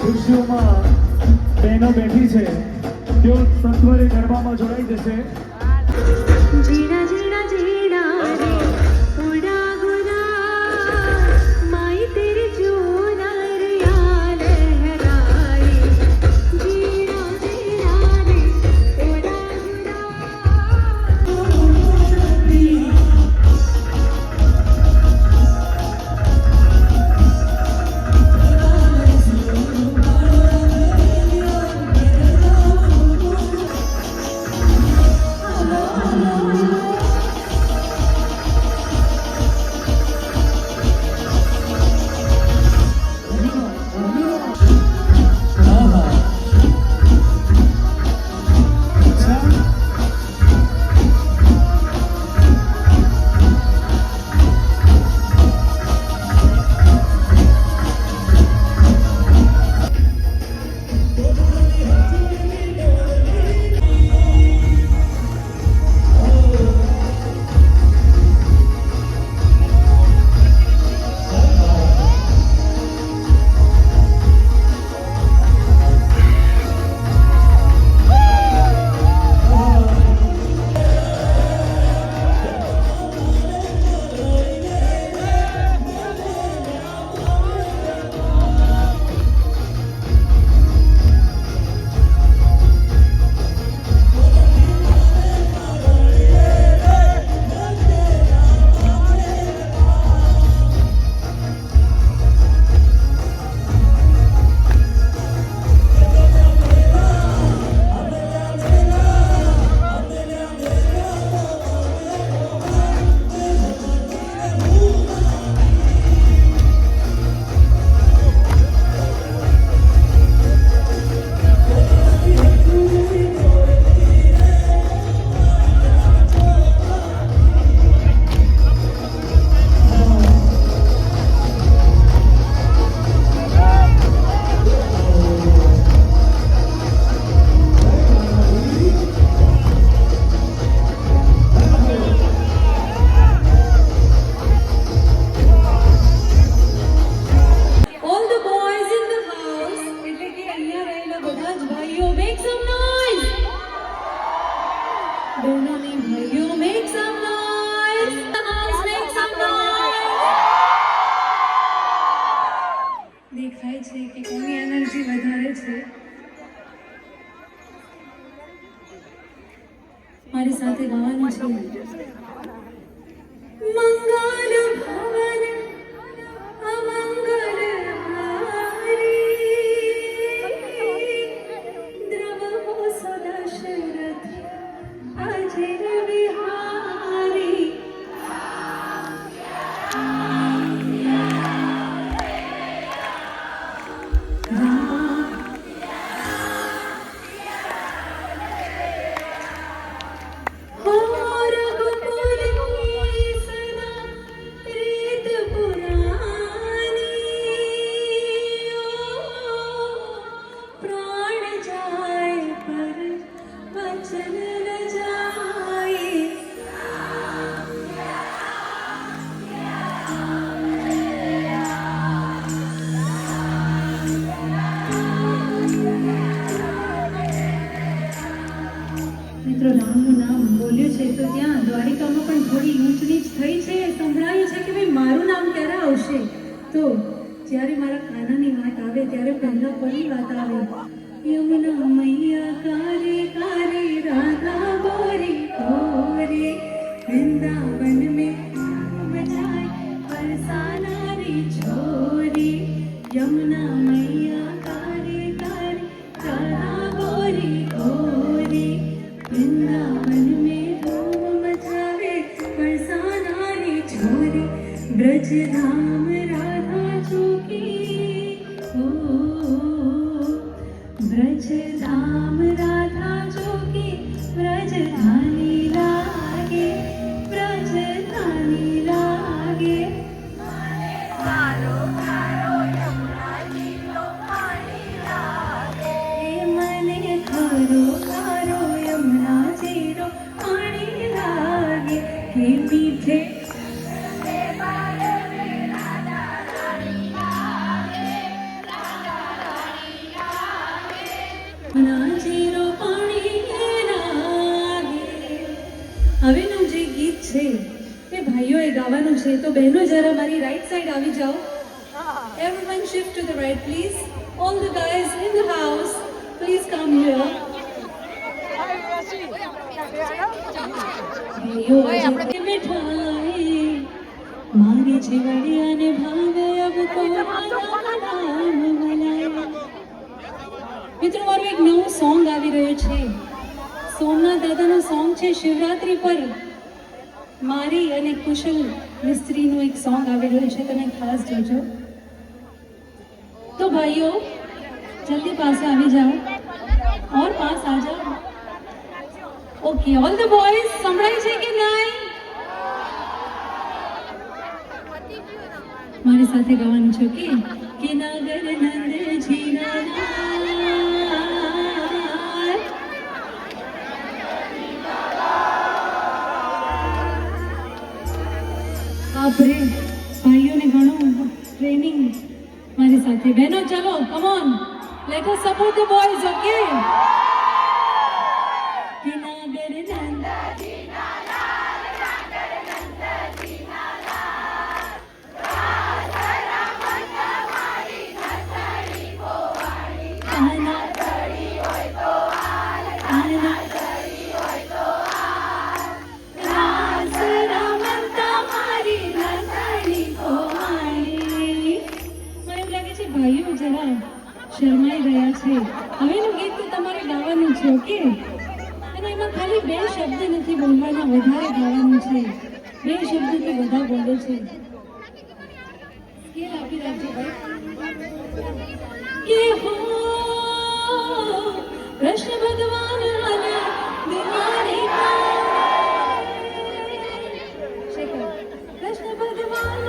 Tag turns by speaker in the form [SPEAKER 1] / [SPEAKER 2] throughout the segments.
[SPEAKER 1] ખુરશીઓમાં બહેનો બેઠી છે. તેઓ સત્વરે ગરબામાં જોડાઈ જશે.
[SPEAKER 2] મારી સાથે ગાવાનું છે. જ્યારે મારા કાનાની વાત આવે, ત્યારે પહેલા કોની વાત આવે. યમુના મૈયા કારે કારે, રાધા ગોરી ગોરે વૃંદાવન મે બજાય પરસાના છોરી યમુના મૈયા કારે કારે, રાધા ગોરી ગોરે વૃંદાવન મે ધૂમ મચાવે પરસાના રી છોરી બ્રજધામ to be. બહેનો જરા મારી રાઈટ સાઈડ આવી જાઓ. Everyone shift to the right please all the guys in the house please come here મારી જીવડિયાને ભાવે અબ. મિત્રો મારું એક નવું સોંગ આવી રહ્યું છે. સોમનાથ દાદાનું સોંગ છે શિવરાત્રી પર. મારી અને કુશલ મિસ્ત્રીનું એક સોંગ આવી રહ્યું તમે ખાસ જોજો. તો ભાઈઓ, જલ્દી પાસે આવી જાઓ. ઓર પાસ આ જાઓ. ઓકે ઓલ ધ બોયઝ સંભળાય છે કે નહીં? મારી સાથે ગવાનું છો કે કે ના? મારી સાથે બહેનો ચલો come on let us support the boys છે અને એમાં ખાલી બે શબ્દ નથી, બોલવાના વધારે ગાવાનું છે. બે શબ્દ તો બધા બોલે છે. સ્કેલ કૃષ્ણ ભગવાન કૃષ્ણ ભગવાન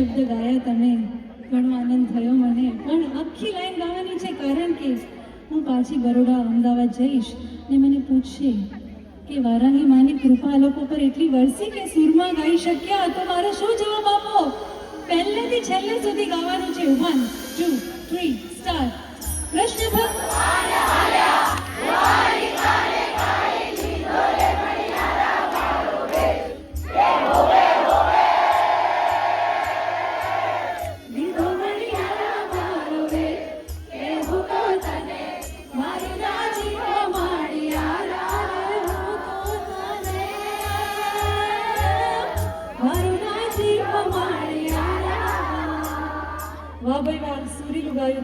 [SPEAKER 2] શબ્દ ગાયા તમે. ઘણો આનંદ થયો મને. પણ આખી લાઈન ગાવાની છે કારણ કે હું પાછી બરોડા, અમદાવાદ જઈશ ને મને પૂછશે કે વારાહી માની કૃપા લોકો પર એટલી વરસી કે સુરમાં ગાઈ શક્યા? તો મારે શું જવાબ આપો પહેલેથી છેલ્લે સુધી ગાવાનું છે. One two three start Krishna ભક્ત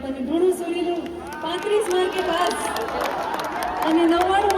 [SPEAKER 2] તમે ઘણું સુરીલું પાંત્રીસ માર્કે પાસ. અને નવ્વાણું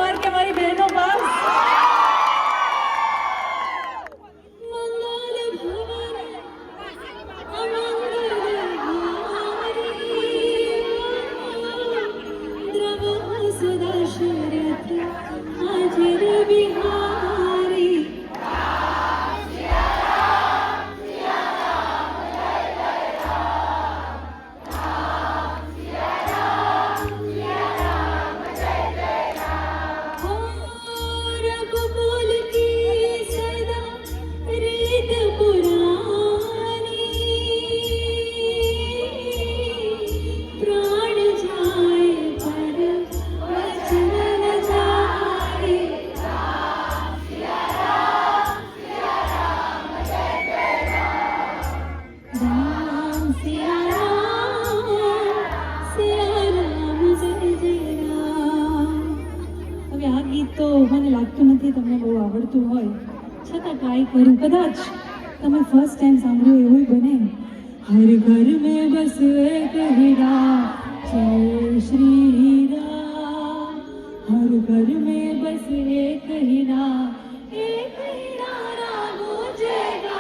[SPEAKER 2] નથી તમને બહુ આવડતું હોય, છતાં ટ્રાય કર્યું કદાચ. તમે ફર્સ્ટ ટાઈમ સાંભળ્યું એવું બને. હર ઘર મેં બસ એક હીરા, જય શ્રી રામ હર ઘર મેં બસ એક હીરા એક હીરા રામો જયગા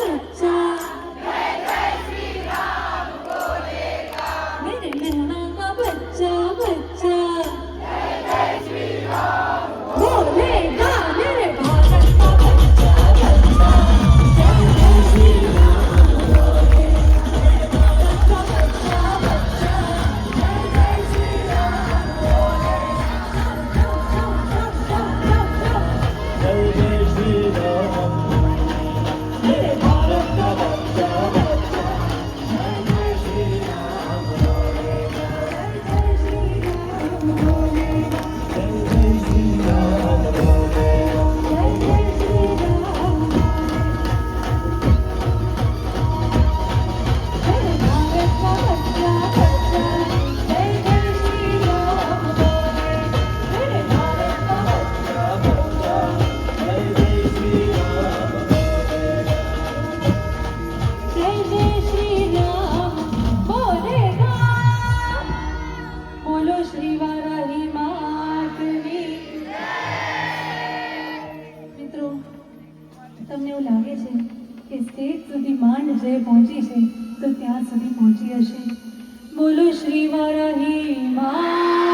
[SPEAKER 2] Sao? તમને એવું લાગે છે કે સ્ટેજ સુધી માંડ જે પહોંચી છે, તો ત્યાં સુધી પહોંચી હશે? બોલો શ્રી વારાહી મા